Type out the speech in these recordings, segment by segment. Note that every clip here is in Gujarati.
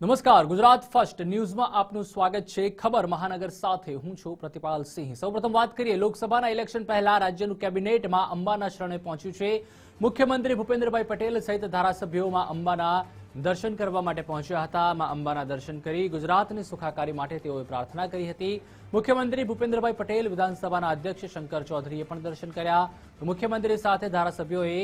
નમસ્કાર, ગુજરાત ફર્સ્ટ ન્યૂઝમાં આપનું સ્વાગત છે. ખબર મહાનગર સાથે હું છું પ્રતિપાલ સિંહ. સૌપ્રથમ વાત કરીએ, લોકસભાના ઇલેક્શન પહેલા રાજ્યનું કેબિનેટમાં અંબાના શરણે પહોંચ્યું છે. મુખ્યમંત્રી ભૂપેન્દ્રભાઈ પટેલ સહિત ધારાસભ્યોમાં અંબાના દર્શન કરવા માટે પહોંચ્યા હતા. માં અંબાના દર્શન કરી ગુજરાતની સુખાકારી માટે તેઓએ પ્રાર્થના કરી હતી. મુખ્યમંત્રી ભૂપેન્દ્રભાઈ પટેલ વિધાનસભાના અધ્યક્ષ શંકર ચૌધરીએ પણ દર્શન કર્યા. મુખ્યમંત્રી સાથે ધારાસભ્યોએ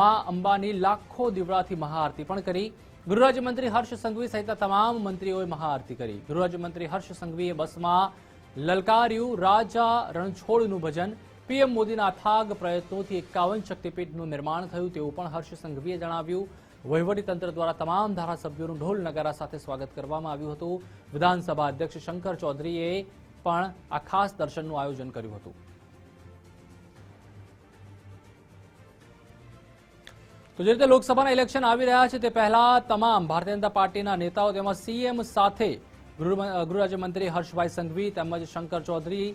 માં અંબાની લાખો દીવડાથી મહાઆરતી પણ કરી. ગૃહરાજ્યમંત્રી હર્ષ સંઘવી સહિતના તમામ મંત્રીઓએ મહાઆરતી કરી. ગૃહરાજ્યમંત્રી હર્ષ સંઘવીએ બસમાં લલકાર્યું રાજા રણછોડનું ભજન. પીએમ મોદીના અથાગ પ્રયત્નોથી એકાવન શક્તિપીઠનું નિર્માણ થયું તેવું પણ હર્ષ સંઘવીએ જણાવ્યું. વહીવટીતંત્ર દ્વારા તમામ ધારાસભ્યોનું ઢોલ નગારા સાથે સ્વાગત કરવામાં આવ્યું હતું. વિધાનસભા અધ્યક્ષ શંકર ચૌધરીએ પણ આ ખાસ દર્શનનું આયોજન કર્યું હતું. તો જે રીતે લોકસભાના ઇલેક્શન આવી રહ્યા છે, તે પહેલા તમામ ભારતીય જનતા પાર્ટીના નેતાઓ તેમજ સીએમ સાથે ગૃહરાજ્યમંત્રી ગૃહ રાજ્યમંત્રી હર્ષભાઈ સંઘવી તેમજ શંકર ચૌધરી,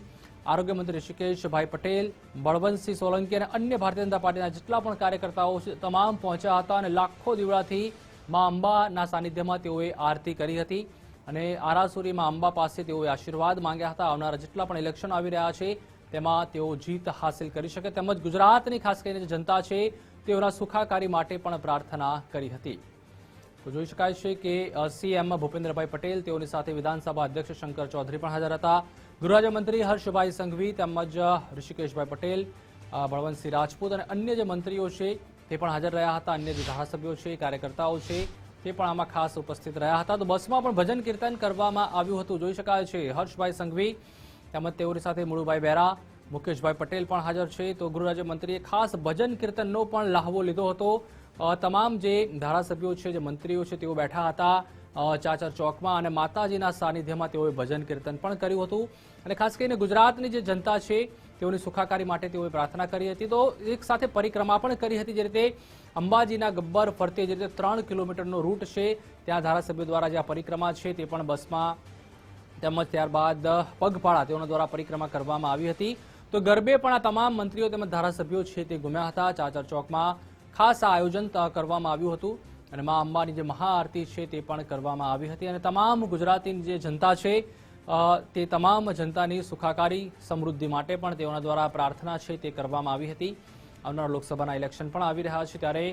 આરોગ્ય મંત્રી ઋષિકેશભાઈ પટેલ, બળવંતસિંહ સોલંકી અને અન્ય ભારતીય જનતા પાર્ટીના જેટલા પણ કાર્યકર્તાઓ છે તમામ પહોંચ્યા હતા અને લાખો દીવડાથી મા અંબાના સાનિધ્યમાં તેઓએ આરતી કરી હતી અને આરાસુરીમાં અંબા પાસે તેઓએ આશીર્વાદ માંગ્યા હતા. આવનારા જેટલા પણ ઇલેક્શન આવી રહ્યા છે, તેમાં તેઓ જીત હાંસિલ કરી શકે. તેમજ ગુજરાતની ખાસ કરીને જનતા છે તેઓના સુખાકારી માટે પણ પ્રાર્થના કરી હતી. તો જોઈ શકાય છે કે સીએમ ભૂપેન્દ્રભાઈ પટેલ તેઓની સાથે વિધાનસભા અધ્યક્ષ શંકર ચૌધરી પણ હાજર હતા. ગૃહરાજ્યમંત્રી હર્ષભાઈ સંઘવી તેમજ ઋષિકેશભાઈ પટેલ બળવંતસિંહ રાજપૂત અને અન્ય જે મંત્રીઓ છે તે પણ હાજર રહ્યા હતા. અન્ય જે ધારાસભ્યો છે, કાર્યકર્તાઓ છે તે પણ આમાં ખાસ ઉપસ્થિત રહ્યા હતા. તો બસમાં પણ ભજન કીર્તન કરવામાં આવ્યું હતું. જોઈ શકાય છે, હર્ષભાઈ સંઘવી તેમજ તેઓની સાથે મુળુભાઈ બેરા મુકેશભાઈ પટેલ પણ હાજર છે. તો ગૃહરાજ્યમંત્રીએ ખાસ ભજન કીર્તનનો પણ લાહવો લીધો હતો. તમામ જે ધારાસભ્યો છે, જે મંત્રીઓ છે, તેઓ બેઠા હતા. ચાચર ચોકમાં અને માતાજીના સાનિધ્યમાં તેઓએ ભજન કીર્તન પણ કર્યું હતું. અને ખાસ કરીને ગુજરાતની જે જનતા છે, તેઓની સુખાકારી માટે તેઓએ પ્રાર્થના કરી હતી. તો એક સાથે પરિક્રમા પણ કરી હતી. જે રીતે અંબાજીના ગબ્બર ફરતે જે રીતે ત્રણ કિલોમીટરનો રૂટ છે, ત્યાં ધારાસભ્યો દ્વારા જે આ પરિક્રમા છે, તે પણ બસમાં તેમજ ત્યારબાદ પગપાળા તેઓના દ્વારા પરિક્રમા કરવામાં આવી હતી. તો ગરબે પણ આ તમામ મંત્રીઓ તેમજ ધારાસભ્યો છે તે ગુમ્યા હતા. ચાચર ચોકમાં ખાસ આ આયોજન કરવામાં આવ્યું હતું અને મા અંબાની જે મહાઆરતી છે તે પણ કરવામાં આવી હતી અને તમામ ગુજરાતીની જે જનતા છે તે તમામ જનતાની સુખાકારી, સમૃદ્ધિ માટે પણ તેઓના દ્વારા પ્રાર્થના છે તે કરવામાં આવી હતી. આવનારા લોકસભાના ઇલેક્શન પણ આવી રહ્યા છે ત્યારે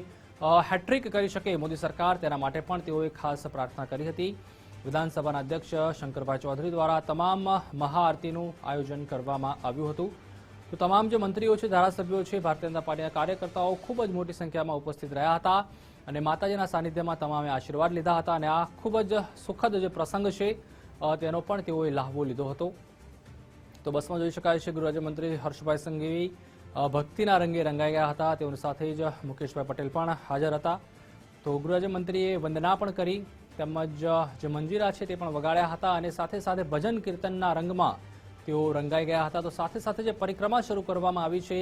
હેટ્રિક કરી શકે મોદી સરકાર તેના માટે પણ તેઓએ ખાસ પ્રાર્થના કરી હતી. વિધાનસભાના અધ્યક્ષ શંકરભાઈ ચૌધરી દ્વારા તમામ મહાઆરતીનું આયોજન કરવામાં આવ્યું હતું. તો તમામ જે મંત્રીઓ છે, ધારાસભ્યો છે, ભારતીય જનતા પાર્ટીના કાર્યકર્તાઓ ખૂબ જ મોટી સંખ્યામાં ઉપસ્થિત રહ્યા હતા અને માતાજીના સાનિધ્યમાં તમામે આશીર્વાદ લીધા હતા અને આ ખૂબ જ સુખદ જે પ્રસંગ છે તેનો પણ તેઓએ લાહવો લીધો હતો. તો બસમાં જોઈ શકાય છે, ગૃહ રાજ્યમંત્રી હર્ષભાઈ સંઘવી ભક્તિના રંગે રંગાઈ ગયા હતા. તેઓની સાથે જ મુકેશભાઈ પટેલ પણ હાજર હતા. તો ગૃહરાજ્યમંત્રીએ વંદના પણ કરી. તેમજ જે મંજીરા છે તે પણ વગાડ્યા હતા અને સાથે સાથે ભજન કીર્તનના રંગમાં તેઓ રંગાઈ ગયા હતા. તો સાથે સાથે જે પરિક્રમા શરૂ કરવામાં આવી છે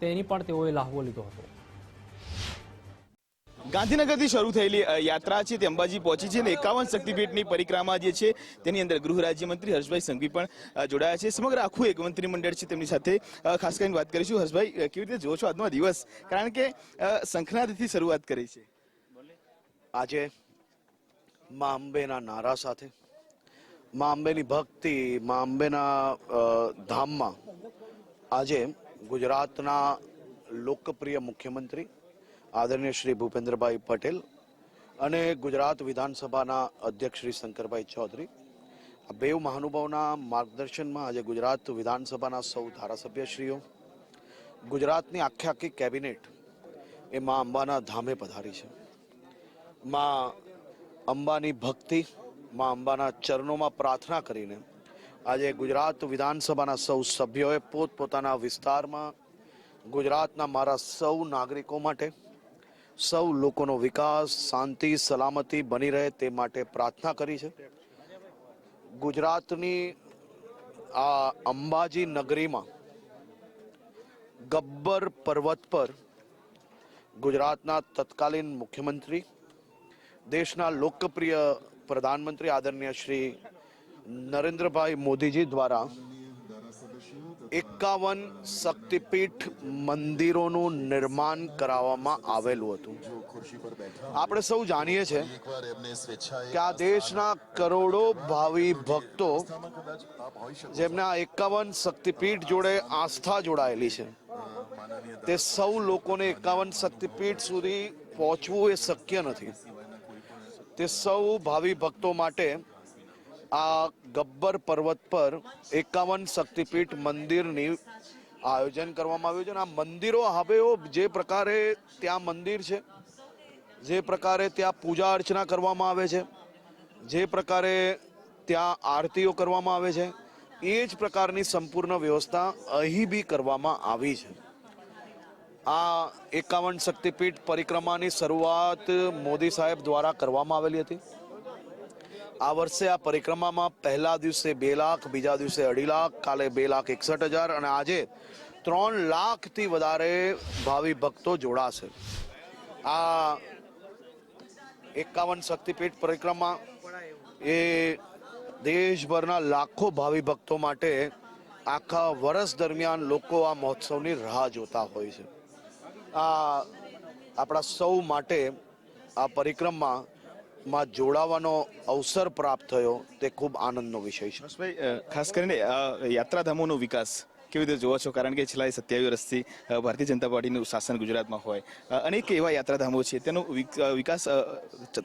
તેની પણ તેઓએ લાહવો લીધો હતો. ગાંધીનગરથી શરૂ થયેલી યાત્રા છે તે અંબાજી પહોંચી છે અને એકાવન શક્તિપીઠની પરિક્રમા જે છે તેની અંદર ગૃહ રાજ્યમંત્રી હર્ષભાઈ સંઘવી પણ જોડાયા છે. સમગ્ર આખું એક મંત્રીમંડળ છે તેમની સાથે ખાસ કરીને વાત કરીશું. હર્ષભાઈ કેવી રીતે જોશો છો આજનો દિવસ? કારણ કે અ, શંખનાદથી શરૂઆત કરી છે. આજે મા અંબેના નારા સાથે, મા અંબેની ભક્તિ, મા અંબેના ધામમાં આજે ગુજરાતના લોકપ્રિય મુખ્યમંત્રી આદરણીય શ્રી ભૂપેન્દ્રભાઈ પટેલ અને ગુજરાત વિધાનસભાના અધ્યક્ષ શ્રી શંકરભાઈ ચૌધરી આ બેઉ મહાનુભાવના માર્ગદર્શનમાં આજે ગુજરાત વિધાનસભાના સૌ ધારાસભ્યશ્રીઓ, ગુજરાતની આખે આખી કેબિનેટ એ મા અંબાના ધામે પધારી છે. માં અંબાની ભક્તિ, માં અંબાના ચરણોમાં પ્રાર્થના કરીને આજે ગુજરાત વિધાનસભાના સૌ સભ્યોએ પોતપોતાના વિસ્તારમાં ગુજરાતના મારા સૌ નાગરિકો માટે, સૌ લોકોનો વિકાસ, શાંતિ, સલામતી બની રહે તે માટે પ્રાર્થના કરી છે. ગુજરાતની આ અંબાજી નગરીમાં ગબ્બર પર્વત પર ગુજરાતના તત્કાલીન મુખ્યમંત્રી દેશના લોકપ્રિય પ્રધાનમંત્રી આદરણીય શ્રી નરેન્દ્રભાઈ મોદીજી દ્વારા એકાવન શક્તિપીઠ મંદિરોનું નિર્માણ કરાવવામાં આવેલું હતું. આપણે સૌ જાણીએ છીએ કે આ દેશના કરોડો ભાવિ ભક્તો જેમને આ એકાવન શક્તિપીઠ જોડે આસ્થા જોડાયેલી છે, તે સૌ લોકોને એકાવન શક્તિપીઠ સુધી પહોંચવું એ શક્ય નથી. તે સૌ ભાવિ ભક્તો માટે આ ગબ્બર પર્વત પર એકાવન શક્તિપીઠ મંદિરની આયોજન કરવામાં આવ્યું છે અને આ મંદિરો હવે જે પ્રકારે ત્યાં મંદિર છે, જે પ્રકારે ત્યાં પૂજા અર્ચના કરવામાં આવે છે, જે પ્રકારે ત્યાં આરતીઓ કરવામાં આવે છે, એ જ પ્રકારની સંપૂર્ણ વ્યવસ્થા અહીં બી કરવામાં આવી છે. આ એકાવન શક્તિપીઠ પરિક્રમાની શરૂઆત મોદી સાહેબ દ્વારા કરવામાં આવેલી હતી. આ વર્ષે આ પરિક્રમામાં પહેલા દિવસે બે લાખ, બીજા દિવસે અઢી લાખ, કાલે બે લાખ એકસઠ હજાર અને આજે ત્રણ લાખથી વધારે ભાવિ ભક્તો જોડાશે. આ એકાવન શક્તિપીઠ પરિક્રમા એ દેશભરના લાખો ભાવિ ભક્તો માટે આખા વર્ષ દરમિયાન લોકો આ મહોત્સવની રાહ જોતા હોય છે. આ આપણા સૌ માટે આ પરિક્રમામાં જોડાવાનો અવસર પ્રાપ્ત થયો તે ખૂબ આનંદનો વિષય છે. હર્ષભાઈ ખાસ કરીને યાત્રાધામોનો વિકાસ કેવી રીતે જોવો છો? કારણ કે છેલ્લા સત્યાવીસ વર્ષથી ભારતીય જનતા પાર્ટીનું શાસન ગુજરાતમાં હોય. અનેક એવા યાત્રાધામો છે તેનો વિક- વિકાસ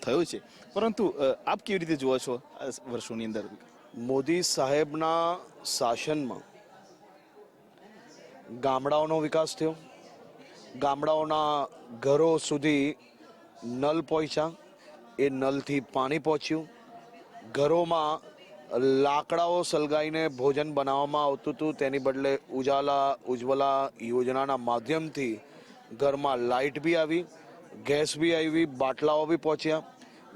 થયો છે. પરંતુ આપ કેવી રીતે જોવા છો આ વર્ષોની અંદર? મોદી સાહેબના શાસનમાં ગામડાઓનો વિકાસ થયો ગામડાઓના ઘરો સુધી નલ પહોંચ્યા. એ નલથી પાણી પહોંચ્યું. ઘરોમાં લાકડાઓ સલગાઈને ભોજન બનાવવામાં આવતું હતું. તેની બદલે ઉજાલા, ઉજ્જવલા યોજનાના માધ્યમથી ઘરમાં લાઇટ બી આવી, ગેસ બી આવી, બાટલાઓ બી પહોંચ્યા.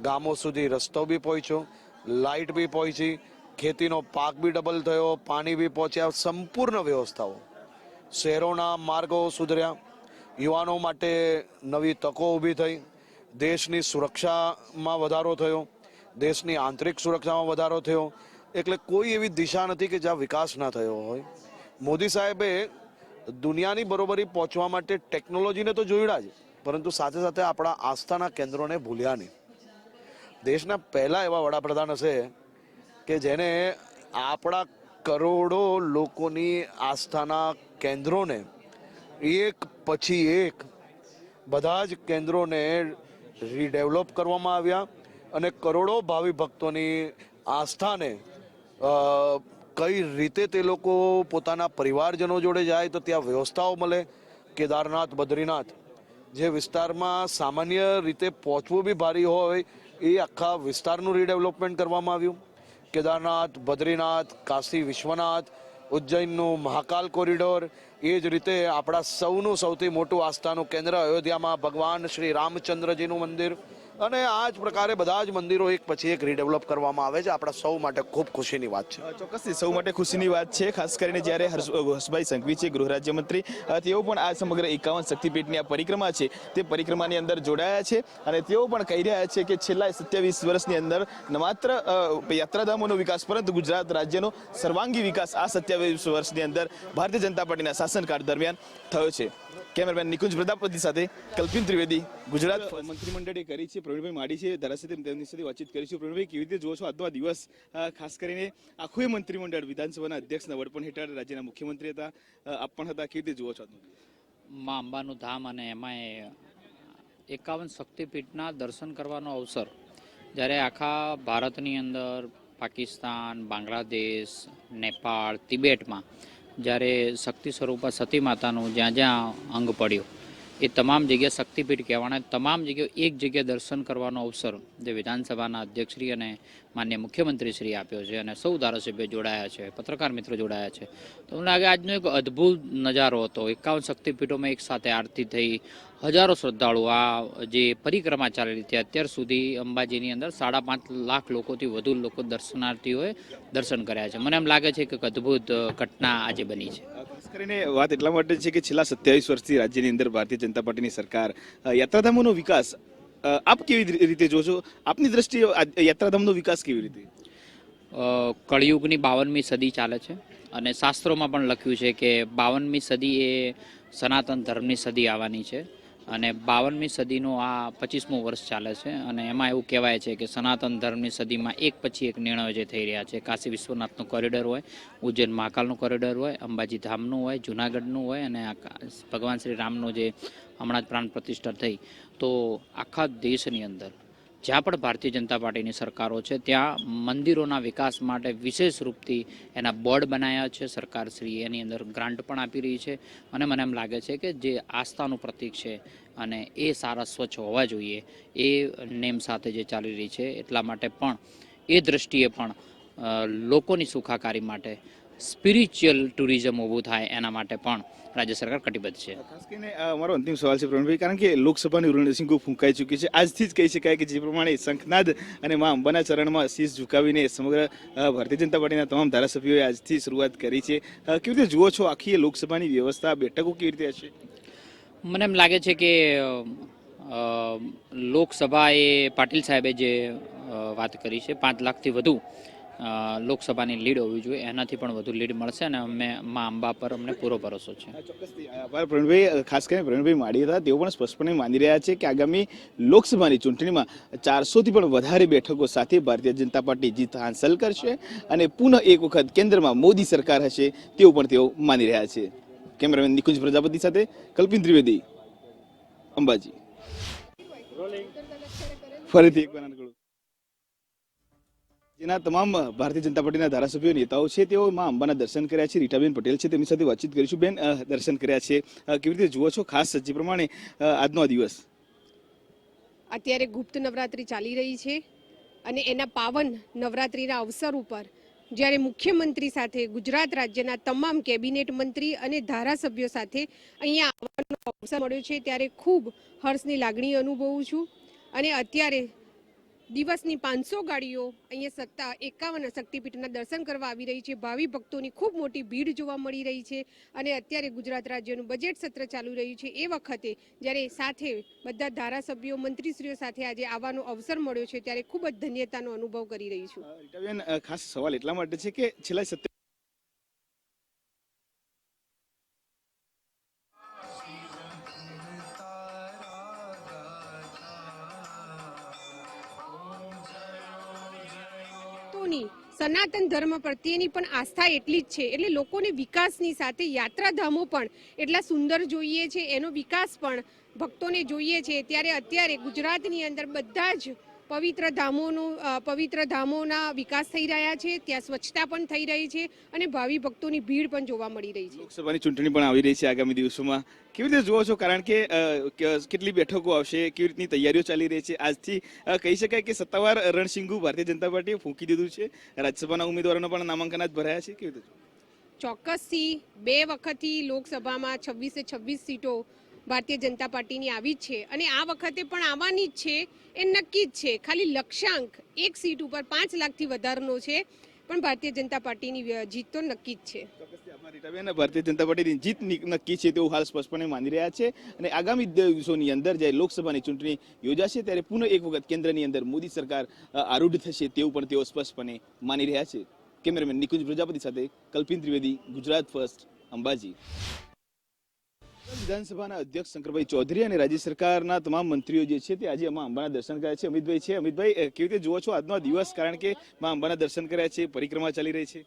ગામો સુધી રસ્તો બી પહોંચ્યો. લાઇટ બી પહોંચી. ખેતીનો પાક બી ડબલ થયો. પાણી બી પહોંચ્યા. સંપૂર્ણ વ્યવસ્થાઓ. શહેરોના માર્ગો સુધર્યા. યુવાનો માટે નવી તકો ઊભી થઈ. દેશની સુરક્ષામાં વધારો થયો. દેશની આંતરિક સુરક્ષામાં વધારો થયો. એટલે કોઈ એવી દિશા નથી કે જ્યાં વિકાસ ના થયો હોય. મોદી સાહેબે દુનિયાની બરોબરી પહોંચવા માટે ટેકનોલોજીને તો જોડ્યા જ, પરંતુ સાથે સાથે આપણા આસ્થાના કેન્દ્રોને ભૂલ્યા નહીં. દેશના પહેલા એવા વડાપ્રધાન હશે કે જેને આપણા કરોડો લોકોની આસ્થાના કેન્દ્રોને એક પછી એક બધા જ કેન્દ્રોને રીડેવલપ કરવામાં આવ્યા અને કરોડો ભાવિ ભક્તોની આસ્થાને કઈ રીતે તે લોકો પોતાના પરિવારજનો જોડે જાય તો ત્યાં વ્યવસ્થાઓ મળે. કેદારનાથ, બદ્રીનાથ, જે વિસ્તારમાં સામાન્ય રીતે પહોંચવું બી ભારી હોય એ આખા વિસ્તારનું રીડેવલપમેન્ટ કરવામાં આવ્યું. કેદારનાથ, બદ્રીનાથ, કાશી વિશ્વનાથ, ઉજ્જૈનનું મહાકાલ કોરિડોર એ જ રીતે આપણા સૌનું સૌથી મોટું આસ્થાનું કેન્દ્ર અયોધ્યામાં ભગવાન શ્રી રામચંદ્રજીનું મંદિર. અને આ જ પ્રકારે બધા જ મંદિરો એક પછી એક રીડેવલપ કરવામાં આવે છે. આપણા સૌ માટે ખૂબ ખુશીની વાત છે. ચોક્કસથી સૌ માટે ખુશીની વાત છે. ખાસ કરીને જ્યારે હર્ષભાઈ સંઘવી છે ગૃહ રાજ્યમંત્રી તેઓ પણ આ સમગ્ર એકાવન શક્તિપીઠની આ પરિક્રમા છે, તે પરિક્રમાની અંદર જોડાયા છે અને તેઓ પણ કહી રહ્યા છે કે છેલ્લા સત્યાવીસ વર્ષની અંદર ન માત્ર યાત્રાધામોનો વિકાસ, પરંતુ ગુજરાત રાજ્યનો સર્વાંગી વિકાસ આ સત્યાવીસ વર્ષની અંદર ભારતીય જનતા પાર્ટીના શાસનકાળ દરમિયાન થયો છે. કેમેરામેન નિકુંજ પ્રજાપતિ સાથે કલ્પિન ત્રિવેદી ગુજરાત મંત્રીમંડળે કરી છે પ્રવીણભાઈ માડી છે ધારાસભ્ય તેમની સાથે વાતચીત કરીશું. પ્રવીણભાઈ કેવી રીતે જુઓ છો આજનો આ દિવસ? ખાસ કરીને આખું મંત્રીમંડળ વિધાનસભાના અધ્યક્ષના વડપણ હેઠળ રાજ્યના મુખ્યમંત્રી હતા આપ પણ હતા. કેવી રીતે જુઓ છો આજનો માં અંબાનું ધામ અને એમાંય એકાવન શક્તિપીઠના દર્શન કરવાનો અવસર. જ્યારે આખા ભારતની અંદર પાકિસ્તાન બાંગ્લાદેશ નેપાળ તિબેટમાં જ્યારે શક્તિ સ્વરૂપા સતી માતાનું જ્યાં જ્યાં અંગ પડ્યું. એ તમામ જગ્યાએ શક્તિપીઠ કહેવાના, તમામ જગ્યાએ એક જગ્યાએ દર્શન કરવાનો અવસર જે વિધાનસભાના અધ્યક્ષશ્રી અને માન્ય મુખ્યમંત્રીશ્રી આપ્યો છે અને સૌ ધારાસભ્યો જોડાયા છે, પત્રકાર મિત્રો જોડાયા છે. તો મને લાગે આજનો એક અદ્ભુત નજારો હતો. એકાવન શક્તિપીઠોમાં એક સાથે આરતી થઈ, હજારો શ્રદ્ધાળુઓ આ જે પરિક્રમા ચાલેલી હતી, અત્યાર સુધી અંબાજીની અંદર સાડા પાંચ લાખ લોકોથી વધુ લોકો દર્શનાર્થીઓએ દર્શન કર્યા છે. મને એમ લાગે છે કે અદ્ભુત ઘટના આજે બની છે. કરીને વાત એટલા માટે છે કે છેલ્લા સત્યાવીસ વર્ષથી રાજ્યની અંદર ભારતીય જનતા પાર્ટીની સરકાર યાત્રાધામોનો વિકાસ આપ કેવી રીતે જોશો? આપની દ્રષ્ટિએ યાત્રાધામનો વિકાસ કેવી રીતે? કળિયુગની બાવનમી સદી ચાલે છે અને શાસ્ત્રોમાં પણ લખ્યું છે કે બાવનમી સદી એ સનાતન ધર્મની સદી આવવાની છે. અને બાવનમી સદીનું આ પચીસમું વર્ષ ચાલે છે અને એમાં એવું કહેવાય છે કે સનાતન ધર્મની સદીમાં એક પછી એક નિર્ણયો જે થઈ રહ્યા છે. કાશી વિશ્વનાથનું કોરિડોર હોય, ઉજ્જૈન મહાકાલનું કોરિડોર હોય, અંબાજી ધામનું હોય, જુનાગઢનું હોય અને ભગવાન શ્રી રામનું જે હમણાં જ પ્રાણ પ્રતિષ્ઠા થઈ. તો આખા દેશની અંદર જ્યાં પણ ભારતીય જનતા પાર્ટીની સરકારો છે, ત્યાં મંદિરોના વિકાસ માટે વિશેષ રૂપથી એના બોર્ડ બનાવ્યા છે. સરકાર શ્રી એની અંદર ગ્રાન્ટ પણ આપી રહી છે. અને મને એમ લાગે છે કે જે આસ્થાનું પ્રતીક છે અને એ સારા સ્વચ્છ હોવા જોઈએ, એ નેમ સાથે જે ચાલી રહી છે, એટલા માટે પણ એ દ્રષ્ટિએ પણ લોકોની સુખાકારી માટે સ્પિરિચ્યુઅલ ટુરિઝમ ઊભું થાય એના માટે પણ રાજ્ય સરકાર કટિબદ્ધ છે. ખાસ કરીને મારો અંતિમ સવાલ છે પ્રવીણભાઈ કારણ કે લોકસભાની રણસિંગો ફૂંકાઈ ચૂકી છે. આજથી જ કહી શકાય કે જે પ્રમાણે શંખનાદ અને મા અંબાના ચરણમાં શીશ ઝુકાવીને સમગ્ર ભારતીય જનતા પાર્ટીના તમામ ધારાસભ્યોએ આજથી શરૂઆત કરી છે. કેવી રીતે જુઓ છો આખી લોકસભાની વ્યવસ્થા? બેઠકો કેવી રીતે હશે? મને એમ લાગે છે કે લોકસભા એ પાટીલ સાહેબે જે વાત કરી છે પાંચ લાખથી વધુ લોકસભાની લીડ હોવી જોઈએ, એનાથી પણ વધુ લીડ મળશે અને અમે મા અંબા પર અમને પૂરો ભરોસો છે. ચોક્કસથી પ્રવીણભાઈ. ખાસ કરીને પ્રવીણભાઈ માળી હતા. તેઓ પણ સ્પષ્ટપણે માની રહ્યા છે કે આગામી લોકસભાની ચૂંટણીમાં ચારસોથી પણ વધારે બેઠકો સાથે ભારતીય જનતા પાર્ટી જીત હાંસલ કરશે અને પુનઃ એક વખત કેન્દ્રમાં મોદી સરકાર હશે તેવું પણ તેઓ માની રહ્યા છે. કેમેરામેન નિકુંજ પ્રજાપતિ સાથે કલ્પિન ત્રિવેદી, અંબાજી. ફરીથી એક વાર નાનકડું. તમામ ભારતીય જનતા પાર્ટીના ધારાસભ્યો, નેતાઓ છે, તેઓ માં અંબાના દર્શન કર્યા છે, રીટાબેન પટેલ છે, તેમની સાથે વાતચીત કરીશું. બેન દર્શન કર્યા છે. કેવી રીતે જુઓ છો? ખાસ જે પ્રમાણે આજનો આ દિવસ? અત્યારે ગુપ્ત નવરાત્રી ચાલી રહી છે અને એના પાવન નવરાત્રિના અવસર ઉપર જ્યારે મુખ્યમંત્રી સાથે, ગુજરાત રાજ્યના તમામ કેબિનેટ મંત્રી અને ધારાસભ્યો સાથે અહીંયા આવવાનો અવસર મળ્યો છે, ત્યારે ખૂબ હર્ષની લાગણી અનુભવું છું. અને અત્યારે દિવસની પાંચસો ગાડીઓ અહીંયા સત્તા એકાવન શક્તિપીઠના દર્શન કરવા આવી રહી છે. ભાવિ ભક્તોની ખૂબ મોટી ભીડ જોવા મળી રહી છે અને અત્યારે ગુજરાત રાજ્યનું બજેટ સત્ર ચાલુ રહ્યું છે. એ વખતે જ્યારે સાથે બધા ધારાસભ્યો, મંત્રીશ્રીઓ સાથે આજે આવવાનો અવસર મળ્યો છે ત્યારે ખૂબ જ ધન્યતાનો અનુભવ કરી રહી છું. ખાસ સવાલ એટલા માટે છે કે છેલ્લા સત્તર સનાતન ધર્મ પ્રત્યેની પણ આસ્થા એટલી જ છે. એટલે લોકોને વિકાસની સાથે યાત્રાધામો પણ એટલા સુંદર જોઈએ છે. એનો વિકાસ પણ ભક્તોને જોઈએ છે. ત્યારે અત્યારે ગુજરાતની અંદર બધા જ પવિત્ર ધામોનું પવિત્ર ધામોના વિકાસ થઈ રહ્યા છે ત્યાં સ્વચ્છતા પણ થઈ રહી છે અને ભાવિ ભક્તોની ભીડ પણ જોવા મળી રહી છે. લોકસભાની ચૂંટણી પણ આવી રહી છે આગામી દિવસોમાં. કેવી રીતે જુઓ છો? કારણ કે કેટલી બેઠકો આવશે કેવી રીતની તૈયારીઓ ચાલી રહી છે? આજથી કહી શકાય કે સત્તાવાર રણસિંગુ ભારતીય જનતા પાર્ટીએ ફૂંકી દીધું છે. રાજ્યસભાના ઉમેદવારોના પણ નામાંકન આજ ભરાયા છે. કેવી રીતે ચોક્કસથી બે વખતથી લોકસભામાં છવ્વીસે છવ્વીસ સીટો ભારતીય જનતા પાર્ટીની આવી જ છે. અને આ વખતે પણ આવવાની જ છે. એ નક્કી જ છે. ખાલી લક્ષ્યાંક એક સીટ ઉપર પાંચ લાખથી વધારનો છે. પણ ભારતીય જનતા પાર્ટીની જીત તો નક્કી જ છે. ભારતીય જનતા પાર્ટીની જીત નક્કી છે તેવું હાલ સ્પષ્ટપણે માની રહ્યા છે. અને આગામી દિવસોની અંદર જ્યારે લોકસભાની ચૂંટણી યોજાશે ત્યારે પુનઃ એક વખત કેન્દ્રની અંદર મોદી સરકાર આરૂઢ થશે તેવું પણ તેઓ સ્પષ્ટપણે માની રહ્યા છે. કેમેરામેન નિકુંજ પ્રજાપતિ સાથે કલ્પિન ત્રિવેદી, ગુજરાત ફર્સ્ટ, અંબાજી. વિધાનસભાના અધ્યક્ષ શંકરભાઈ ચૌધરી અને રાજ્ય સરકારના તમામ મંત્રીઓ જે છે તે આજે માં અંબાના દર્શન કર્યા છે. અમિતભાઈ છે. અમિતભાઈ કેવી રીતે જુઓ છો આજનો દિવસ? કારણ કે માં અંબાના દર્શન કર્યા છે, પરિક્રમા ચાલી રહી છે.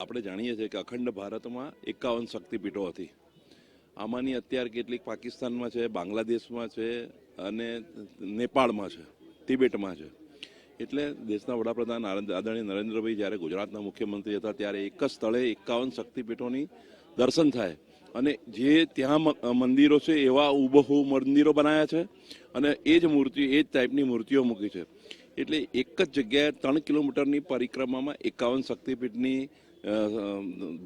આપણે જાણીએ છીએ કે અખંડ ભારતમાં એકાવન શક્તિપીઠો હતી. આમાંની અત્યારે કેટલીક પાકિસ્તાનમાં છે, બાંગ્લાદેશમાં છે અને નેપાળમાં છે, તિબેટમાં છે. એટલે દેશના વડાપ્રધાન આદરણીય નરેન્દ્રભાઈ જ્યારે ગુજરાતના મુખ્યમંત્રી હતા ત્યારે એક જ સ્થળે એકાવન શક્તિપીઠોની દર્શન થાય. અને જે ત્યાં મંદિરો છે, એવા ઉબહુ મંદિરો બનાવ્યા છે અને એ જ મૂર્તિ, એ જ ટાઈપની મૂર્તિઓ મૂકી છે. એટલે એક જ જગ્યાએ ત્રણ કિલોમીટરની પરિક્રમામાં એકાવન શક્તિપીઠની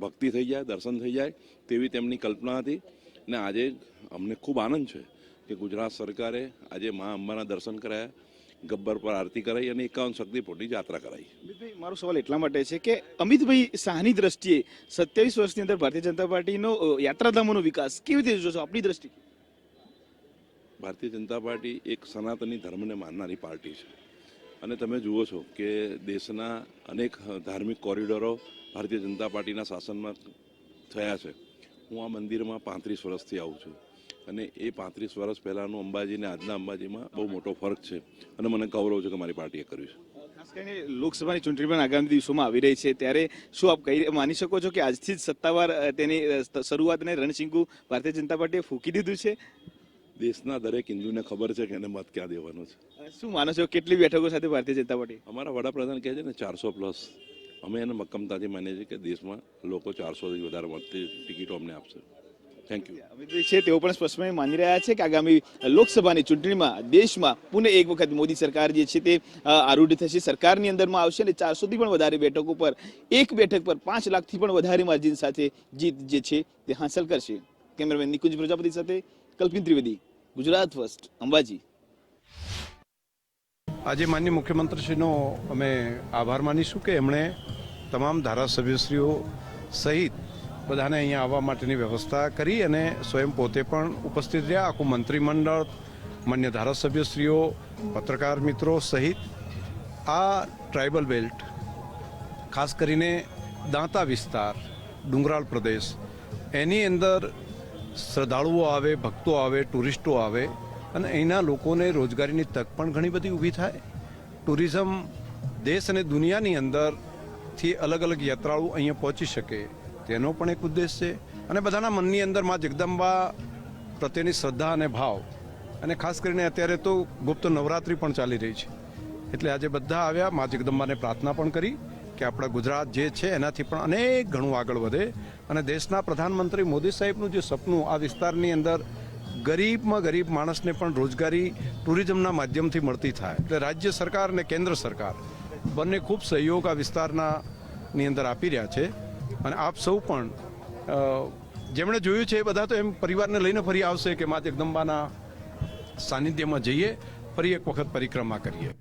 ભક્તિ થઈ જાય, દર્શન થઈ જાય તેવી તેમની કલ્પના હતી. ને આજે અમને ખૂબ આનંદ છે કે ગુજરાત સરકારે આજે મા અંબાના દર્શન કરાયા. ગબ્બર પર આરતી કરાઈ અને એકાવન શક્તિપોટની યાત્રા કરાઈ. અમિતભાઈ મારો સવાલ એટલા માટે છે કે અમિતભાઈ શાહની દ્રષ્ટિએ સત્યાવીસ વર્ષની અંદર ભારતીય જનતા પાર્ટીનો યાત્રાધામોનો વિકાસ કેવી રીતે જોશો? આપણી દ્રષ્ટિ ભારતીય જનતા પાર્ટી એક સનાતની ધર્મને માનનારી પાર્ટી છે. અને તમે જુઓ છો કે દેશના અનેક ધાર્મિક કોરિડોરો ભારતીય જનતા પાર્ટીના શાસનમાં થયા છે. હું આ મંદિરમાં પાંત્રીસ વર્ષથી આવું છું. અને એ પાંત્રીસ વર્ષ પહેલાંનું અંબાજી અને આજના અંબાજીમાં બહુ મોટો ફરક છે. અને મને ગૌરવ છે કે મારી પાર્ટીએ કર્યું છે. ખાસ કરીને લોકસભાની ચૂંટણી પણ આગામી દિવસોમાં આવી રહી છે. ત્યારે શું આપ કહી માની શકો છો કે આજથી જ સત્તાવાર તેની શરૂઆતને રણસિંગુ ભારતીય જનતા પાર્ટીએ ફૂંકી દીધું છે? દેશના દરેક હિન્દુને ખબર છે કે એને મત ક્યાં દેવાનો છે. શું માનો છો? કેટલી બેઠકો સાથે ભારતીય જનતા પાર્ટી? અમારા વડાપ્રધાન કહે છે ને ચારસો પ્લસ. અમે એને મક્કમતાથી માનીએ છીએ કે દેશમાં લોકો ચારસોથી વધારે મતથી ટિકિટો અમને આપશે. થેન્ક યુ અમિતભાઈ છે તેઓ પણ સ્પષ્ટપણે માની રહ્યા છે કે આગામી લોકસભાની ચૂંટણીમાં દેશમાં પુનઃ એક વખત મોદી સરકાર જે છે તે આરૂઢ થશે. સરકારની અંદરમાં આવશે અને ચારસોથી પણ વધારે બેઠકો પર એક બેઠક પર પાંચ લાખથી પણ વધારે માર્જિન સાથે જીત જે છે તે હાંસલ કરશે. કેમેરામેન નિકુંજ પ્રજાપતિ સાથે કલ્પિન ત્રિવેદી ગુજરાત ફર્સ્ટ અંબાજી. આજે માનનીય મુખ્યમંત્રીશ્રીનો અમે આભાર માનીશું કે એમણે તમામ ધારાસભ્યશ્રીઓ સહિત બધાને અહીંયા આવવા માટેની વ્યવસ્થા કરી અને સ્વયં પોતે પણ ઉપસ્થિત રહ્યા. આખું મંત્રીમંડળ, માન્ય ધારાસભ્યશ્રીઓ, પત્રકાર મિત્રો સહિત આ ટ્રાઇબલ બેલ્ટ, ખાસ કરીને દાંતા વિસ્તાર, ડુંગરાળ પ્રદેશ, એની અંદર શ્રદ્ધાળુઓ આવે, ભક્તો આવે, ટુરિસ્ટો આવે અને અહીંના લોકોને રોજગારીની તક પણ ઘણી બધી ઊભી થાય. ટુરિઝમ દેશ અને દુનિયાની અંદરથી અલગ અલગ યાત્રાળુ અહીંયા પહોંચી શકે. તેનો પણ એક ઉદ્દેશ છે. અને બધાના મનની અંદરમાં જગદંબા પ્રત્યેની શ્રદ્ધા અને ભાવ. અને ખાસ કરીને અત્યારે તો ગુપ્ત નવરાત્રિ પણ ચાલી રહી છે. એટલે આજે બધા આવ્યા, મા જગદંબાને પ્રાર્થના પણ કરી કે આપણા ગુજરાત જે છે એનાથી પણ અનેક ઘણું આગળ વધે. અને દેશના પ્રધાનમંત્રી મોદી સાહેબનું જે સપનું આ વિસ્તારની અંદર ગરીબમાં ગરીબ માણસને પણ રોજગારી ટુરિઝમના માધ્યમથી મળતી થાય. એટલે રાજ્ય સરકાર અને કેન્દ્ર સરકાર બંને ખૂબ સહયોગ આ વિસ્તારના ની અંદર આપી રહ્યા છે. અને આપ સૌ પણ જેમણે જોયું છે એ બધા તો એમ પરિવારને લઈને ફરી આવશે કે મા જગદંબાના સાનિધ્યમાં જઈએ, ફરી એક વખત પરિક્રમા કરીએ.